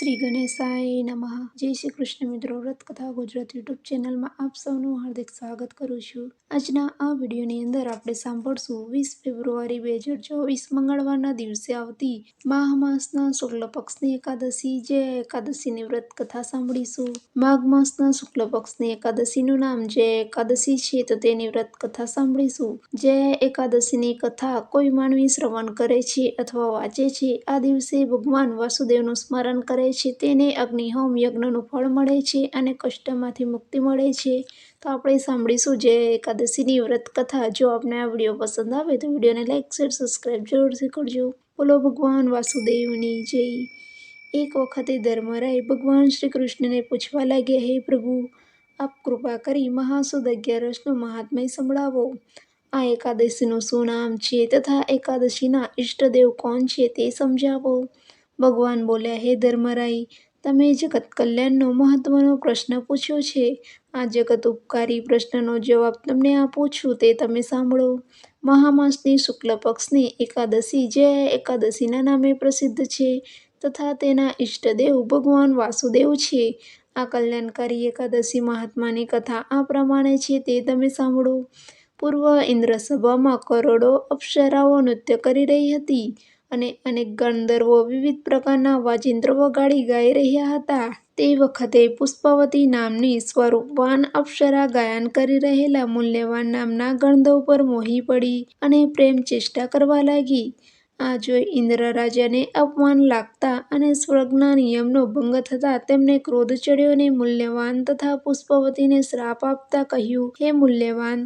શ્રી ગણેશાય નમઃ. જય શ્રી કૃષ્ણ મિત્રો વ્રત કથા ગુજરાત યુટ્યુબ ચેનલમાં આપ સૌનું હાર્દિક સ્વાગત કરું છું. આજના આ વિડીયોની અંદર આપણે સાંભળશું વીસ ફેબ્રુઆરી બે હજાર ચોવીસ મંગળવારના દિવસે આવતી માહ માસના શુક્લ પક્ષની એકાદશી. જે એકાદશીની વ્રત કથા સાંભળીશું. માઘ માસના શુક્લ પક્ષની એકાદશીનું નામ જે એકાદશી છે, તો તેની વ્રત કથા સાંભળીશું. જે એકાદશીની કથા કોઈ માનવી શ્રવણ કરે છે અથવા વાંચે છે, આ દિવસે ભગવાન વાસુદેવનું સ્મરણ કરે છે તેને અગ્નિહોમ યજ્ઞનું ફળ મળે છે અને કષ્ટમાંથી મુક્તિ મળે છે. તો આપણે સાંભળીશું જે એકાદશીની વ્રત કથા જો આપને આ વીડિયો પસંદ આવે તો વિડીયોને લાઇક શેર સબસ્ક્રાઈબ જરૂરથી કરજો. બોલો ભગવાન વાસુદેવની જય. એક વખતે ધર્મરાય ભગવાન શ્રી કૃષ્ણને પૂછવા લાગ્યા, હે પ્રભુ, આપ કૃપા કરી મહાસુદ અગિયારસનું મહાત્મય સંભળાવો. આ એકાદશીનું શું નામ છે તથા એકાદશીના ઈષ્ટદેવ કોણ છે તે સમજાવો. ભગવાન બોલ્યા, હે ધર્મરાઈ તમે જગત કલ્યાણનો મહત્વનો પ્રશ્ન પૂછ્યો છે. આ જગત ઉપકારી પ્રશ્નનો જવાબ તમને આપું છું, તે તમે સાંભળો. મહામાસની શુક્લ પક્ષની એકાદશી જે એકાદશીના નામે પ્રસિદ્ધ છે તથા તેના ઈષ્ટદેવ ભગવાન વાસુદેવ છે. આ કલ્યાણકારી એકાદશી મહાત્માની કથા આ પ્રમાણે છે, તે તમે સાંભળો. પૂર્વ ઇન્દ્રસભામાં કરોડો અપ્સરાઓ નૃત્ય કરી રહી હતી. અને અનેક ગંધર્વો વિવિધ પ્રકારના વાજિંત્રો વગાડી ગાઈ રહ્યા હતા. તે વખતે પુષ્પાવતી નામની સ્વરૂપવાન અપ્સરા ગાયન કરી રહેલા મૂલ્યવાન નામના ગણધર્વ પર મોહી પડી અને પ્રેમ ચેષ્ટા કરવા લાગી. આ જોઈ ઇન્દ્ર રાજાને અપમાન લાગતા અને સ્વર્ગના નિયમનો ભંગ થતા તેમને ક્રોધ ચડ્યો અને મૂલ્યવાન તથા પુષ્પવતીને શ્રાપ આપતા કહ્યું, હે મૂલ્યવાન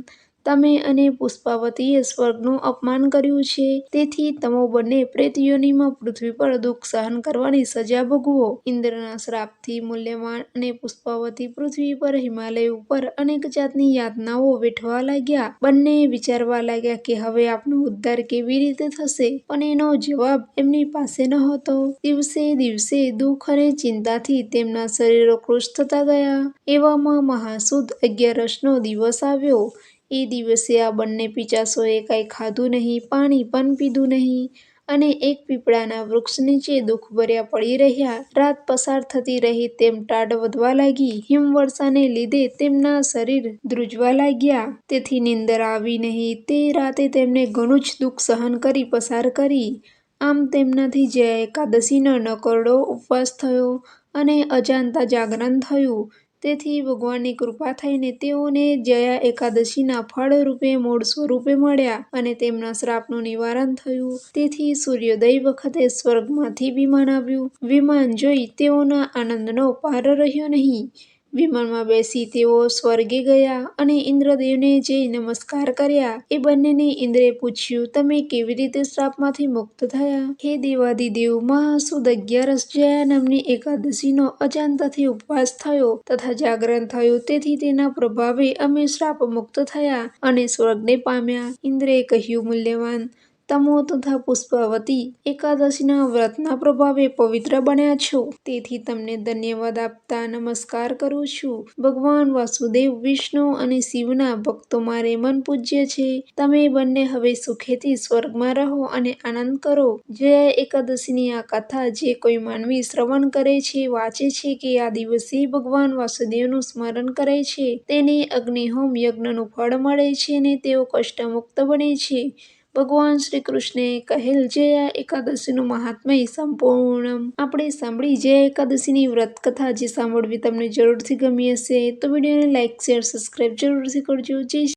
તમે અને પુષ્પાવતીએ સ્વર્ગનું અપમાન કર્યું છે. તેથી તમો બંને પ્રેતયોનીમાં પૃથ્વી પર દુઃખ સહન કરવાની સજા ભોગવો. ઇન્દ્રના શ્રાપથી મૂલ્યવાન અને પુષ્પાવતી પૃથ્વી પર હિમાલય ઉપર અનેક જાતની યાતનાઓ વેઠવા લાગ્યા. બંને વિચારવા લાગ્યા કે હવે આપનો ઉદ્ધાર કેવી રીતે થશે? પણ એનો જવાબ એમની પાસે નહોતો દિવસે દિવસે દુઃખ અને ચિંતાથી તેમના શરીરો કૃશ થતા ગયા. એવામાં મહાસુદ અગિયારસનો દિવસ આવ્યો. એ દિવસે આ બંને પિચાસોએ કાંઈ ખાધું નહીં, પાણી પણ પીધું નહીં અને એક પીપળાના વૃક્ષ નીચે દુઃખભર્યા પડી રહ્યા. રાત પસાર થતી રહી તેમ ટાઢ વધવા લાગી. હિમવર્ષાને લીધે તેમના શરીર ધ્રુજવા લાગ્યા. તેથી નીંદર આવી નહીં. તે રાતે તેમણે ઘણું જ દુઃખ સહન કરી પસાર કરી. આમ તેમનાથી જે એકાદશીનો નકોરડો ઉપવાસ થયો અને અજાણતા જાગરણ થયું. તેથી ભગવાનની કૃપા થઈને તેઓને જયા એકાદશીના ફળ રૂપે મૂળ સ્વરૂપે મળ્યા અને તેમના શ્રાપનું નિવારણ થયું. તેથી સૂર્યોદય વખતે સ્વર્ગમાંથી વિમાન આવ્યું. વિમાન જોઈ તેઓના આનંદનો પાર રહ્યો નહીં. વિમાનમાં બેસી તેઓ સ્વર્ગે ગયા અને ઇન્દ્રદેવને જે નમસ્કાર કર્યા, એ બંનેને ઇન્દ્રે પૂછ્યું, તમે કેવી રીતે શ્રાપમાંથી મુક્ત થયા? હે દેવાધિદેવ મહાસુદ અગિયારસ જયા નામની એકાદશીનો અજાણતાથી ઉપવાસ થયો તથા જાગરણ થયું, તેથી તેના પ્રભાવે અમે શ્રાપ મુક્ત થયા અને સ્વર્ગને પામ્યા. ઇન્દ્રે કહ્યું, મૂલ્યવાન તમો તથા પુષ્પાવતી એકાદશીના વ્રતના પ્રભાવે પવિત્ર બન્યા છો. તેથી તમને ધન્યવાદ આપતા નમસ્કાર કરું છું. ભગવાન વાસુદેવ, વિષ્ણુ અને શિવના ભક્તો મારે મન પૂજ્ય છે. તમે બંને હવે સુખેથી સ્વર્ગમાં રહો અને આનંદ કરો. જય એકાદશીની આ કથા જે કોઈ માનવી શ્રવણ કરે છે, વાંચે છે કે આ દિવસે ભગવાન વાસુદેવનું સ્મરણ કરે છે, તેને અગ્નિહોમ યજ્ઞનું ફળ મળે છે અને તેઓ કષ્ટમુક્ત બને છે. ભગવાન શ્રી કૃષ્ણે કહેલ જે આ એકાદશીનું મહાત્મય સંપૂર્ણ. આપણે સાંભળી જે એકાદશીની વ્રત કથા જે સાંભળવી તમને જરૂરથી ગમી હશે તો વિડીયોને લાઇક શેર સબસ્ક્રાઈબ જરૂરથી કરજો. જય